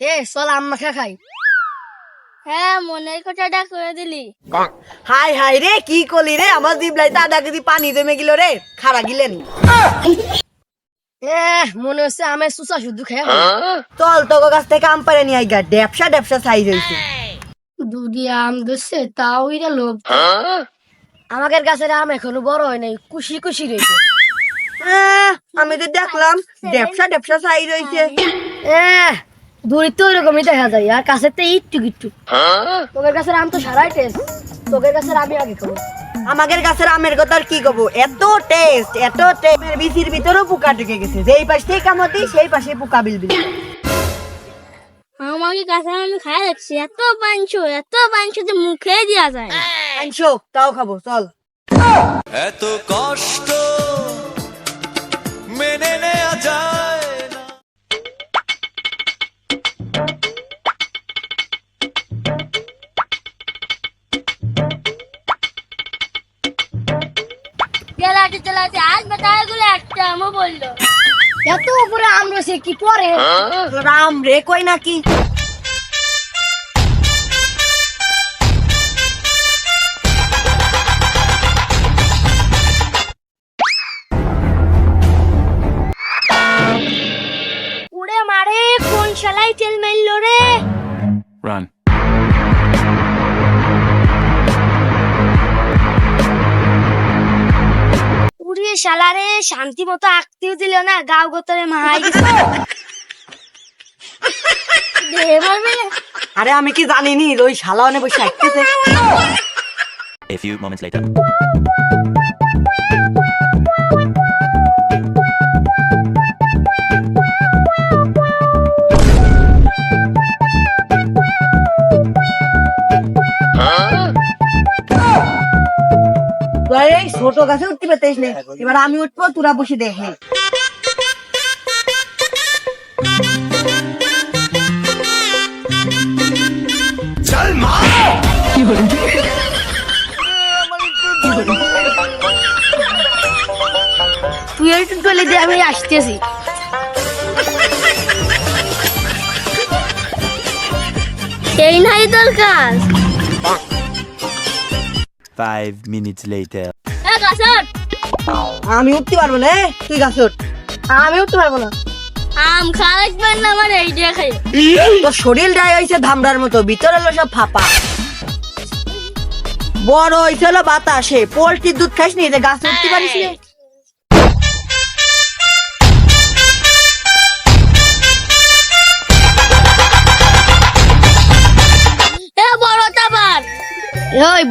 এ চল আম্মা খা খাই। হ্যাঁ মনের কথাটা করে দিলি। হাই হাই রে কি করলি রে? আমার জিবলাই তো আধা কেজি পানি জমে গেল রে। খারা গিলেন। এ মনে হচ্ছে আমি সুসা শুধু খেয়ে চল তোকে কাছ থেকে আম পারে নিয়ে আইগা। ড্যাপসা ড্যাপসা সাইজ হয়েছে। দুদি আম ধরছে তাও এটা লোভ। আমাদের গাছের আম এখনও বড় হয় নাই কুশি কুশি রয়েছে। আহ, আমি তো দেখলাম ড্যাপসা ড্যাপসা সাইজ হয়েছে। এ দূরে তো ওইরকমই দেখা যায় আর কাছের তো একটু একটু তোদের গাছের আম তো সারাই টেস্ট তোদের গাছের আমি আগে খাব। আমাদের গাছের আমের কথা আর কি কব? এত টেস্ট এত টেস্ট বিচির ভিতরেও পোকা ঢুকে গেছে যেই পাশ থেকে কামড় সেই পাশে পোকা বিলবিল। আমাকে কাছে আমি খাই দেখছি এত পাঞ্চ এত পাঞ্চ যে মুখে দেওয়া যায়। আনছো তাও খাব চল। এত কষ্ট মেনে নেওয়া যায় চালাতে চালাতে আজ বাতায়গুলো একটা আমও বলল। এত উপরে আম রয়েছে কি পরে? রাম রে কই নাকি? উড়ে শালারে শান্তি মতো আঁকতেও দিল না গাও গোতরে মাই আরে আমি কি জানিনি ওই শালাওনে বসে আঁকতেছে? A few moments later. তোরা এই ছোট গাছে উঠতে পেতিস নে। এবার আমি উঠবো তোরা বসে দেখে তুই একটু চলে দিয়ে আমি আসতেছি। এই নাই তোর কাজ। Five minutes later. এ গাছর! আমি উঠতে পারব না তুই গাছে উঠ আমি উঠতে পারব না। আম খাওয়াইবেন না আমার এই দিয়ে খাই। তোর শরীর ডাই হয়েছে ধামড়ার মতো ভিতরে হলো সব ফাঁপা। বড় হয়েছে হলো বাতাসে পোল্ট্রির দুধ খাইস নি? যে গাছে উঠতে পারিস নি?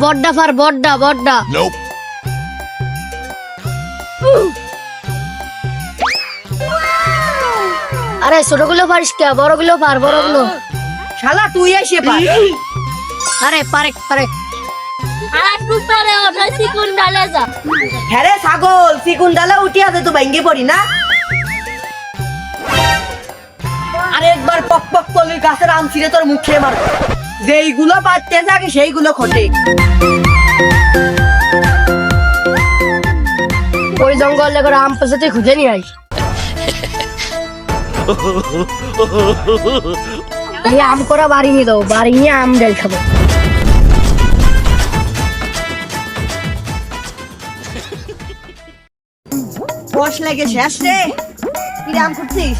বড্ডা ফার বড্ডা বড্ডা. আরে ছোটগুলো পারিস কে? বড়গুলো পার বড়গুলো। শালা তুই এসে পার। আরে পারে পারে। হ্যাঁ ছাগল চিকুন ডালে উঠি আছে তো ভেঙ্গে পড়ি না? আরে একবার পক পক করলি গাছের আম ছিঁড়ে তোর মুখে মার যেইগুলো পাচ্ছে থাকে সেইগুলো খটে। ওই জঙ্গলে করে আম তুই খুঁজে নিয়ে আইস এই আম করা বাড়ি নিয়ে দাও বাড়ি নিয়ে আম ডাল খাব বস লেগে শেষ রে কি আম খুঁজছিস?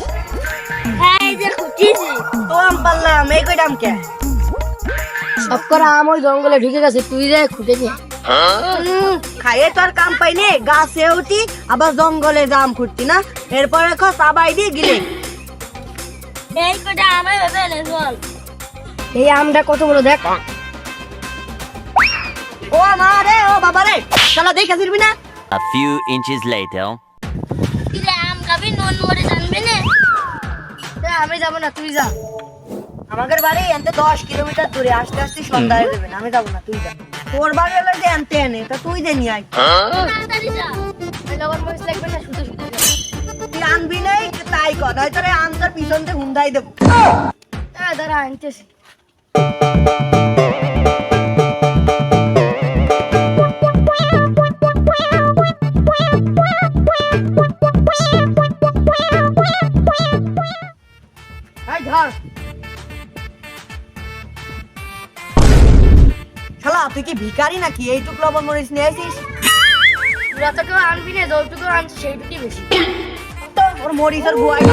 এই যে খুঁটিছি তো আম পারলাম এই কই আম কে? সব করা আম ওই জঙ্গলে ঢুকে গেছে তুই যাই খুঁজে নিয়ে। খাইয়ে তো আর কাম পাই নে গাছে উঠি আবার জঙ্গলে জাম খুঁজছি না? এরপরে খ সাবাই দিয়ে গিলে। এই কটা আমার ভেবে নে চল। এই আমটা কত বড় দেখ। ও মা রে ও বাবা রে শালা দেখে ফিরবি না? A few inches later. আম খাবি নুন মরে জানবি না? আমি যাব না তুই যা। আমাদের বাড়ি এনতে দশ কিলোমিটার দূরে আসতে আসতে সন্ধ্যা হয়ে যাবে না আমি যাব না তুই যা। তোর বাড়ি হলো যে এনতে এনে তা তুই যে নিয়ে আয়। তাড়াতাড়ি যা। ওই লবণ মরিচ লাগবে না শুধু শুধু যা। তুই আনবি নাই তাই কর হয়তো রে আম পিছন দিয়ে হুন্দাই দেবো। দাঁড়া আনতেছি। ধর খালা তুই কি ভিখারি নাকি এইটুক লবণ মরিচ নিয়ে আইছিস যতটুকু আনবি না যতটুকু আনছি সেইটুকুই বেশি তোর মরিচ আর বুয়াই